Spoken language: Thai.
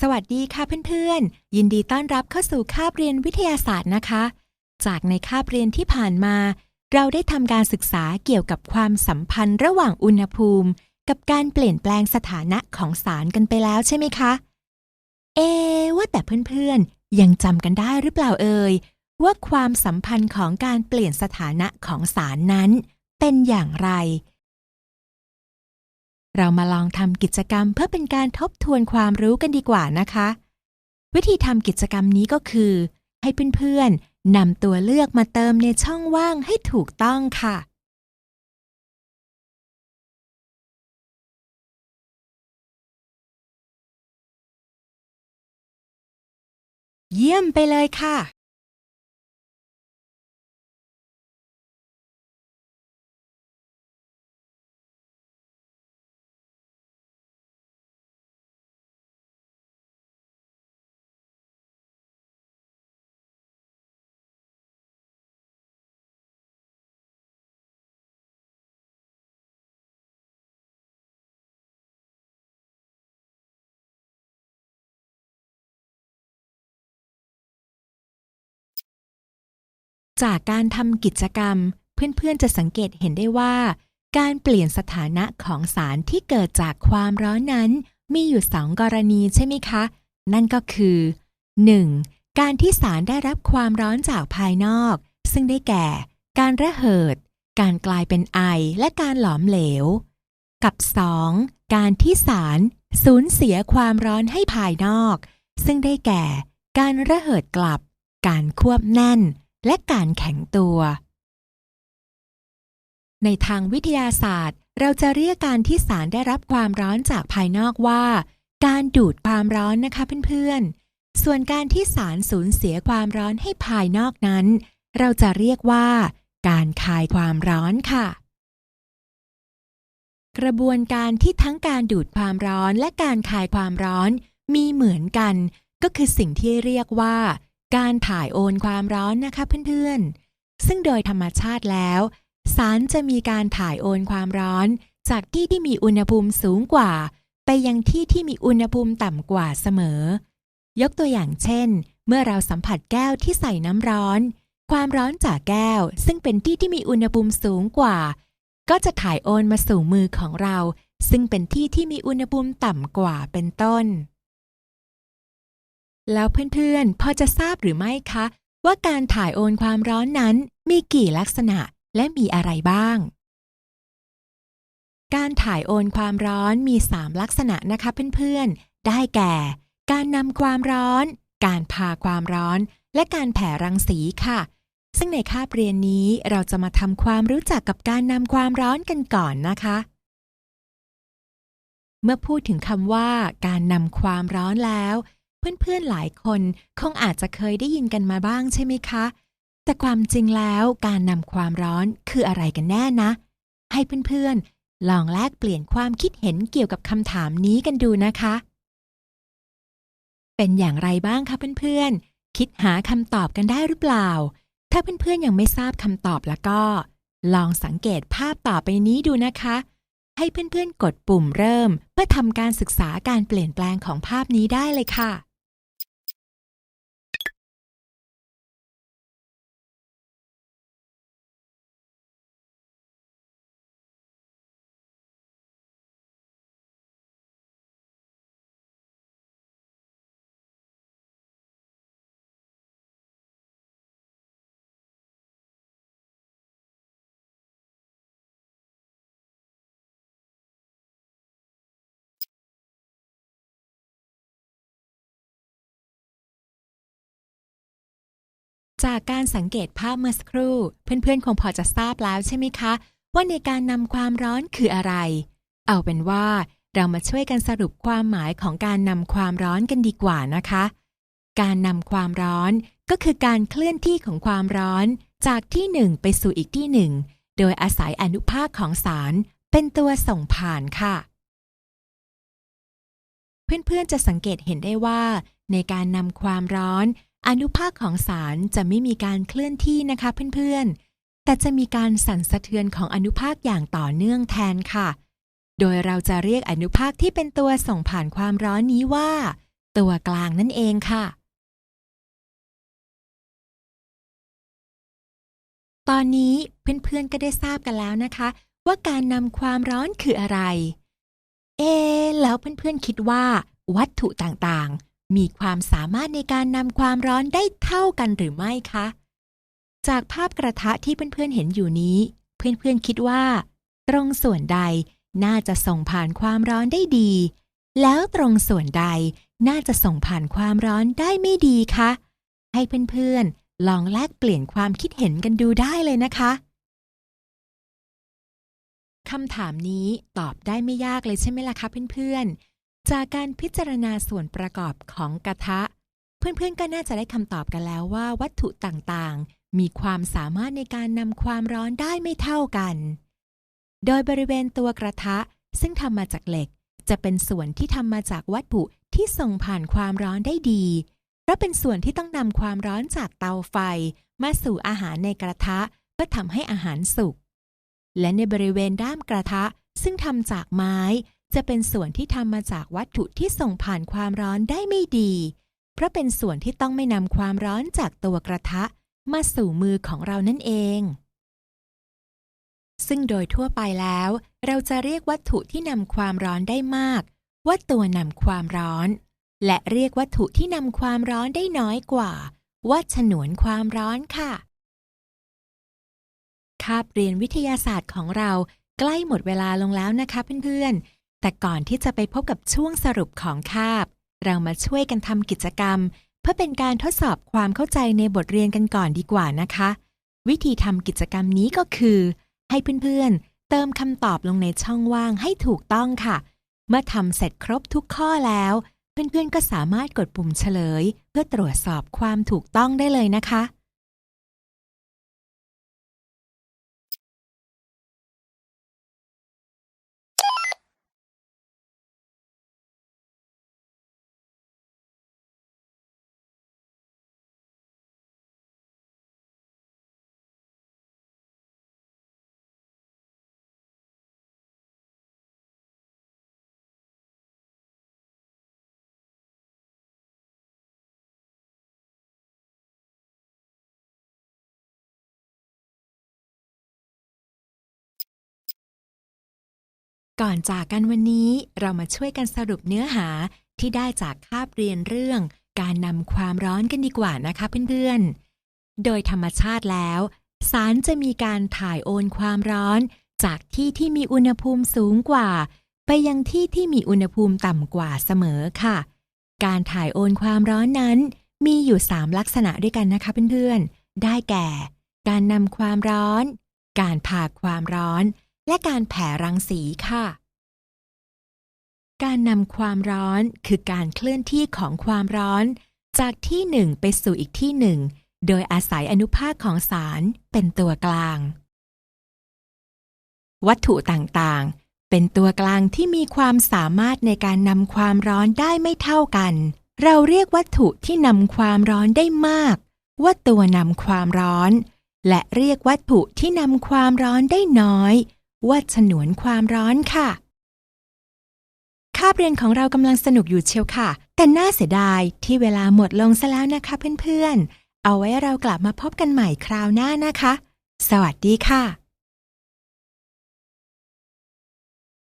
สวัสดีค่ะเพื่อนๆ ยินดีต้อนรับเข้าสู่คาบเรียนวิทยาศาสตร์นะคะ จากในคาบเรียนที่ผ่านมา เราได้ทำการศึกษาเกี่ยวกับความสัมพันธ์ระหว่างอุณหภูมิ กับการเปลี่ยนแปลงสถานะของสารกันไปแล้วใช่ไหมคะ เอ ว่าแต่เพื่อนๆ ยังจำกันได้หรือเปล่าเอ่ยว่าความสัมพันธ์ของการเปลี่ยนสถานะของสารนั้น เป็นอย่างไร เรามาลองทำกิจกรรมเพื่อเป็นการทบทวนความรู้กันดีกว่านะคะ วิธีทำกิจกรรมนี้ก็คือ ให้เพื่อนๆนำตัวเลือกมาเติมในช่องว่างให้ถูกต้องค่ะ เยี่ยมไปเลยค่ะ จากการทำกิจกรรม เพื่อนๆจะสังเกตเห็นได้ว่า การเปลี่ยนสถานะของสารที่เกิดจากความร้อนนั้น มีอยู่สองกรณีใช่ไหมคะ นั่นก็คือ 1. การที่สารได้รับความร้อนจากภายนอก ซึ่งได้แก่ การระเหิด การกลายเป็นไอและการหลอมเหลว กับ 2. การที่สารสูญเสียความร้อนให้ภายนอก ซึ่งได้แก่ การระเหิดกลับ การควบแน่น และการแข็งตัว ในทางวิทยาศาสตร์ เราจะเรียกการที่สารได้รับความร้อนจากภายนอกว่า การดูดความร้อนนะคะเพื่อนๆ ส่วนการที่สารสูญเสียความร้อนให้ภายนอกนั้น เราจะเรียกว่า การคายความร้อนค่ะกระบวนการที่ทั้งการดูดความร้อนและการคายความร้อน มีเหมือนกัน ก็คือสิ่งที่เรียกว่า การถ่ายโอนความร้อนนะคะเพื่อนๆ ซึ่งโดยธรรมชาติแล้ว สารจะมีการถ่ายโอนความร้อน จากที่ที่มีอุณหภูมิสูงกว่า ไปยังที่ที่มีอุณหภูมิต่ำกว่าเสมอ ยกตัวอย่างเช่น เมื่อเราสัมผัสแก้วที่ใส่น้ำร้อน ความร้อนจากแก้ว ซึ่งเป็นที่ที่มีอุณหภูมิสูงกว่า ก็จะถ่ายโอนมาสู่มือของเรา ซึ่งเป็นที่ที่มีอุณหภูมิต่ำกว่าเป็นต้น แล้วเพื่อนๆ พอจะทราบหรือไม่คะ ว่าการถ่ายโอนความร้อนนั้นมีกี่ลักษณะและมีอะไรบ้าง การถ่ายโอนความร้อนมี 3 ลักษณะนะคะเพื่อนๆ ได้แก่ การนำความร้อน การพาความร้อน และการแผ่รังสีค่ะ ซึ่งในคาบเรียนนี้เราจะมาทำความรู้จักกับการนำความร้อนกันก่อนนะคะเมื่อพูดถึงคำว่าการนำความร้อนแล้ว เพื่อนๆหลายคนคงอาจจะเคยได้ยินกันมาบ้างใช่ไหมคะ แต่ความจริงแล้วการนำความร้อนคืออะไรกันแน่นะ ให้เพื่อนๆ ลองแลกเปลี่ยนความคิดเห็นเกี่ยวกับคำถามนี้กันดูนะคะ เป็นอย่างไรบ้างคะเพื่อนๆ คิดหาคำตอบกันได้หรือเปล่า ถ้าเพื่อนๆยังไม่ทราบคำตอบแล้วก็ ลองสังเกตภาพต่อไปนี้ดูนะคะให้เพื่อนๆ กดปุ่มเริ่ม เพื่อทำการศึกษาการเปลี่ยนแปลงของภาพนี้ได้เลยค่ะ จากการสังเกตภาพเมื่อสักครู่ เพื่อนๆ คงพอจะทราบแล้วใช่ไหมคะ ว่าในการนำความร้อนคืออะไร เอาเป็นว่าเรามาช่วยกันสรุปความหมายของการนำความร้อนกันดีกว่านะคะ การนำความร้อนก็คือการเคลื่อนที่ของความร้อนจากที่หนึ่งไปสู่อีกที่หนึ่งโดยอาศัยอนุภาคของสารเป็นตัวส่งผ่านค่ะ เพื่อนๆจะสังเกตเห็นได้ว่า ในการนำความร้อน อนุภาคของสารจะไม่มีการเคลื่อนที่นะคะเพื่อนๆ แต่จะมีการสั่นสะเทือนของอนุภาคอย่างต่อเนื่องแทนค่ะ โดยเราจะเรียกอนุภาคที่เป็นตัวส่งผ่านความร้อนนี้ว่า ตัวกลางนั่นเองค่ะ ตอนนี้เพื่อนๆก็ได้ทราบกันแล้วนะคะ ว่าการนำความร้อนคืออะไร เอะแล้วเพื่อนๆคิดว่า วัตถุต่างๆ มีความสามารถในการนำความร้อนได้เท่ากันหรือไม่คะ จากภาพกระทะที่เพื่อนๆเห็นอยู่นี้ เพื่อนๆคิดว่า ตรงส่วนใดน่าจะส่งผ่านความร้อนได้ดี แล้วตรงส่วนใดน่าจะส่งผ่านความร้อนได้ไม่ดีคะ ให้เพื่อนๆลองแลกเปลี่ยนความคิดเห็นกันดูได้เลยนะคะคำถามนี้ตอบได้ไม่ยากเลยใช่ไหมล่ะคะเพื่อนๆ จากการพิจารณาส่วนประกอบของกระทะ เพื่อนๆก็น่าจะได้คำตอบกันแล้วว่าวัตถุต่างๆ มีความสามารถในการนำความร้อนได้ไม่เท่ากัน โดยบริเวณตัวกระทะซึ่งทำมาจากเหล็ก จะเป็นส่วนที่ทำมาจากวัตถุที่ส่งผ่านความร้อนได้ดี เพราะเป็นส่วนที่ต้องนำความร้อนจากเตาไฟ มาสู่อาหารในกระทะเพื่อทำให้อาหารสุก และในบริเวณด้ามกระทะซึ่งทำจากไม้ จะเป็นส่วนที่ทำมาจากวัตถุที่ส่งผ่านความร้อนได้ไม่ดี เพราะเป็นส่วนที่ต้องไม่นำความร้อนจากตัวกระทะ มาสู่มือของเรานั่นเอง ซึ่งโดยทั่วไปแล้ว เราจะเรียกวัตถุที่นำความร้อนได้มาก ว่าตัวนำความร้อน และเรียกวัตถุที่นำความร้อนได้น้อยกว่า ว่าฉนวนความร้อนค่ะคาบเรียนวิทยาศาสตร์ของเราใกล้หมดเวลาลงแล้วนะคะเพื่อนๆ แต่ก่อนที่จะไปพบกับช่วงสรุปของคาบ เรามาช่วยกันทำกิจกรรม เพื่อเป็นการทดสอบความเข้าใจในบทเรียนกันก่อนดีกว่านะคะ วิธีทำกิจกรรมนี้ก็คือ ให้เพื่อนๆ เติมคำตอบลงในช่องว่างให้ถูกต้องค่ะ เมื่อทำเสร็จครบทุกข้อแล้ว เพื่อนๆ ก็สามารถกดปุ่มเฉลย เพื่อตรวจสอบความถูกต้องได้เลยนะคะ ก่อนจากกันวันนี้เรามาช่วยกันสรุปเนื้อหาที่ได้จากคาบเรียนเรื่อง การนำความร้อนกันดีกว่านะคะเพื่อนๆ โดยธรรมชาติแล้ว สารจะมีการถ่ายโอนความร้อน จากที่ที่มีอุณหภูมิสูงกว่า ไปยังที่ที่มีอุณหภูมิต่ำกว่าเสมอค่ะ การถ่ายโอนความร้อนนั้น มีอยู่ 3 ลักษณะด้วยกันนะคะเพื่อนๆ ได้แก่ การนำความร้อน การพาความร้อน และการแผ่รังสีค่ะ การนำความร้อนคือการเคลื่อนที่ของความร้อน จากที่หนึ่งไปสู่อีกที่หนึ่ง โดยอาศัยอนุภาคของสารเป็นตัวกลาง วัตถุต่างๆ เป็นตัวกลางที่มีความสามารถในการนำความร้อนได้ไม่เท่ากัน เราเรียกวัตถุที่นำความร้อนได้มาก ว่าตัวนำความร้อน และเรียกวัตถุที่นำความร้อนได้น้อย ว่าฉนวนความร้อนค่ะคาบเรียนของเรากำลังสนุกอยู่เชียวค่ะ แต่น่าเสียดายที่เวลาหมดลงซะแล้วนะคะเพื่อนๆ เอาไว้เรากลับมาพบกันใหม่คราวหน้านะคะ สวัสดีค่ะ